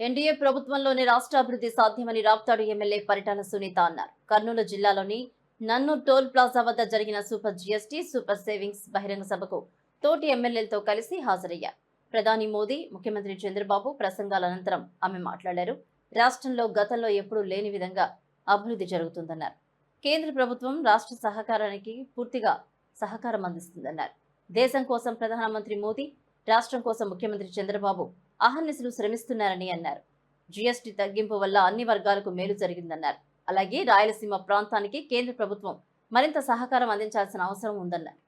NDA ప్రభుత్వంలోని రాష్ట్ర అభివృద్ధి సాధ్యమని రాప్తాడు ఎమ్మెల్యే పరిటాల సునీత అన్నారు. కర్నూలు జిల్లాలోని నన్ను టోల్ ప్లాజా వద్ద జరిగిన సూపర్ జీఎస్టీ సూపర్ సేవింగ్స్ బహిరంగ సభకు తోటి ఎమ్మెల్యేలతో కలిసి హాజరయ్యారు. ప్రధాని మోదీ ముఖ్యమంత్రి చంద్రబాబు ప్రసంగాల అనంతరం ఆమె మాట్లాడారు. రాష్ట్రంలో గతంలో ఎప్పుడూ లేని విధంగా అభివృద్ధి జరుగుతుందన్నారు. కేంద్ర ప్రభుత్వం రాష్ట్ర సహకారానికి పూర్తిగా సహకారం అందిస్తుందన్నారు. దేశం కోసం ప్రధానమంత్రి మోదీ రాష్ట్రం కోసం ముఖ్యమంత్రి చంద్రబాబు అహర్నిశలు శ్రమిస్తున్నారని అన్నారు. జీఎస్టీ తగ్గింపు వల్ల అన్ని వర్గాలకు మేలు జరిగిందన్నారు. అలాగే రాయలసీమ ప్రాంతానికి కేంద్ర ప్రభుత్వం మరింత సహకారం అందించాల్సిన అవసరం ఉందన్నారు.